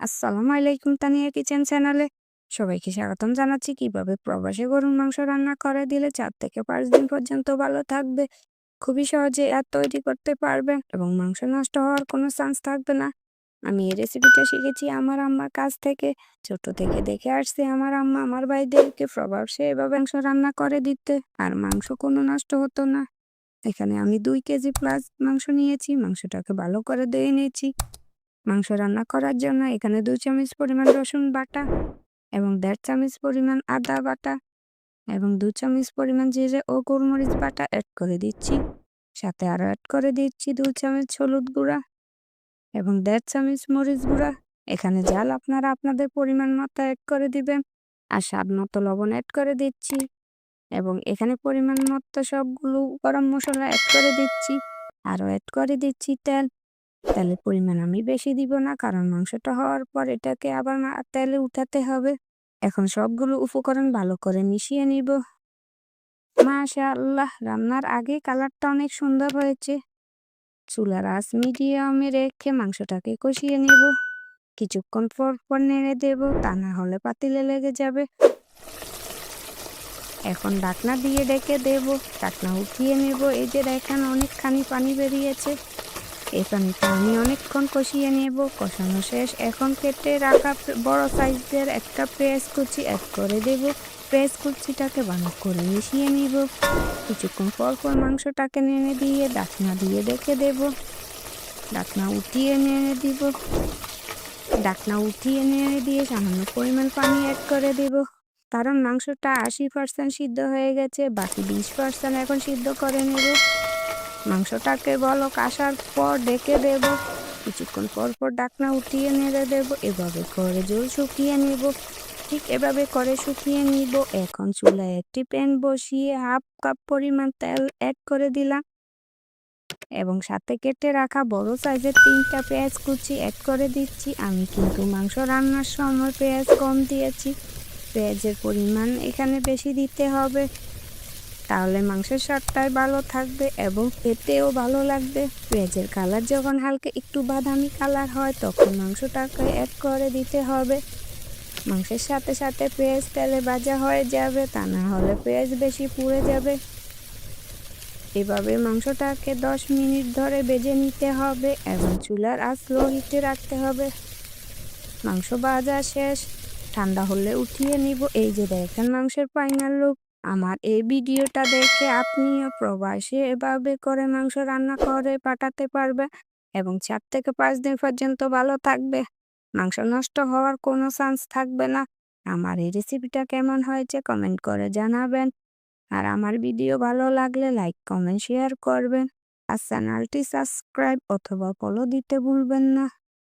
আসসালামু আলাইকুম তানিয়া কিচেন চ্যানেলে সবাইকে স্বাগতম জানাচ্ছি। কীভাবে প্রবাসে গরুর মাংস রান্না করে দিলে চার থেকে পাঁচ দিন পর্যন্ত ভালো থাকবে? খুবই সহজে আর তৈরি করতে পারবেন এবং মাংস নষ্ট হওয়ার কোনো চান্স থাকবে না। আমি এই রেসিপিটা শিখেছি আমার আম্মার কাছ থেকে, ছোট থেকে দেখে আসছি আমার আম্মা আমার ভাইদেরকে প্রবাসে এভাবে মাংস রান্না করে দিতে, আর মাংস কোনো নষ্ট হতো না। এখানে আমি দুই কেজি প্লাস মাংস নিয়েছি, মাংসটাকে ভালো করে ধুয়ে নিয়েছি। মাংস রান্না করার জন্য এখানে দুই চামচ পরিমাণ রসুন বাটা এবং দেড় চামচ পরিমাণ আদা বাটা এবং দু চামচ পরিমাণ জিরে ও গোলমরিচ বাটা অ্যাড করে দিচ্ছি। সাথে আরও অ্যাড করে দিচ্ছি দু চামচ হলুদ গুঁড়া এবং দেড় চামচ মরিচ গুঁড়া। এখানে জাল আপনারা আপনাদের পরিমাণ মতো অ্যাড করে দিবেন আর স্বাদ মতো লবণ অ্যাড করে দিচ্ছি এবং এখানে পরিমাণ মতো সবগুলো গরম মশলা অ্যাড করে দিচ্ছি। আরও অ্যাড করে দিচ্ছি তেল তেলের পরিমাণ আমি বেশি দিব না, কারণ মাংসটা হওয়ার পর এটাকে আবার তেলে উঠাতে হবে। এখন সবগুলো উপকরণ ভালো করে মিশিয়ে নিব। মাশাআল্লাহ, রান্নার আগে কালারটা অনেক সুন্দর হয়েছে। চুলার আঁচ মিডিয়ামে রেখে মাংসটাকে কষিয়ে নিব। কিছুক্ষণ পর পর নেড়ে দেব, তা না হলে পাতিলে লেগে যাবে। এখন ডাকনা দিয়ে ডেকে দেব। ডাকনা উঠিয়ে নেব, এই যে দেখেন অনেকখানি পানি বেরিয়েছে। এই পানিটা আমি অনেকক্ষণ কষিয়ে নেব, কষানো শেষ। এখন কেটে রাখা বড় সাইজের একটা পেঁয়াজ কুচি অ্যাড করে দেব। পেঁয়াজ কুচিটাকে ভালো করে মিশিয়ে নিব। কিছুক্ষণ পর পর মাংসটাকে নেড়ে দিয়ে ডাকনা দিয়ে ডেকে দেব। ডাকনা উঠিয়ে নেড়ে দিব। ডাকনা উঠিয়ে নেড়ে দিয়ে সামান্য পরিমাণ পানি অ্যাড করে দেব। কারণ মাংসটা আশি পার্সেন্ট সিদ্ধ হয়ে গেছে, বাকি বিশ পার্সেন্ট এখন সিদ্ধ করে নেব। মাংসটাকে বলক আসার পর ডেকে দেব। কিছুক্ষণ পর পর ডাকনা উঠিয়ে নেড়ে দেব। এভাবে করে জল শুকিয়ে নেব। ঠিক এভাবে করে শুকিয়ে নিব। এখন চুলায় একটি প্যান বসিয়ে হাফ কাপ পরিমাণ তেল অ্যাড করে দিলাম। এবং সাথে কেটে রাখা বড় সাইজের তিনটা পেঁয়াজ কুচি অ্যাড করে দিচ্ছি। আমি কিন্তু মাংস রান্নার সময় পেঁয়াজ কম দিয়েছি। পেঁয়াজের পরিমাণ এখানে বেশি দিতে হবে। তাহলে মাংসের স্বাদটাই ভালো থাকবে এবং খেতেও ভালো লাগবে। পেঁয়াজের কালার যখন হালকা একটু বাদামি কালার হয়, তখন মাংসটাকে অ্যাড করে দিতে হবে। মাংসের সাথে সাথে পেঁয়াজ তেলে ভাজা হয়ে যাবে, তা না হলে পেঁয়াজ বেশি পুড়ে যাবে। এভাবে মাংসটাকে দশ মিনিট ধরে বেজে নিতে হবে এবং চুলার আঁচ লো হিটে রাখতে হবে। মাংস ভাজা শেষ। ঠান্ডা হলে উঠিয়ে নিব। এই যে দেখেন মাংসের ফাইনাল লুক আমার এই ভিডিওটা দেখে আপনিও প্রবাসে, এভাবে করে মাংস রান্না করে পাঠাতে পারবে এবং চার থেকে পাঁচ দিন পর্যন্ত ভালো থাকবে। মাংস নষ্ট হওয়ার কোনো চান্স থাকবে না। আমার এই রেসিপিটা কেমন হয়েছে কমেন্ট করে জানাবেন। আর আমার ভিডিও ভালো লাগলে লাইক কমেন্ট শেয়ার করবেন। আর চ্যানেলটি সাবস্ক্রাইব অথবা ফলো দিতে ভুলবেন না।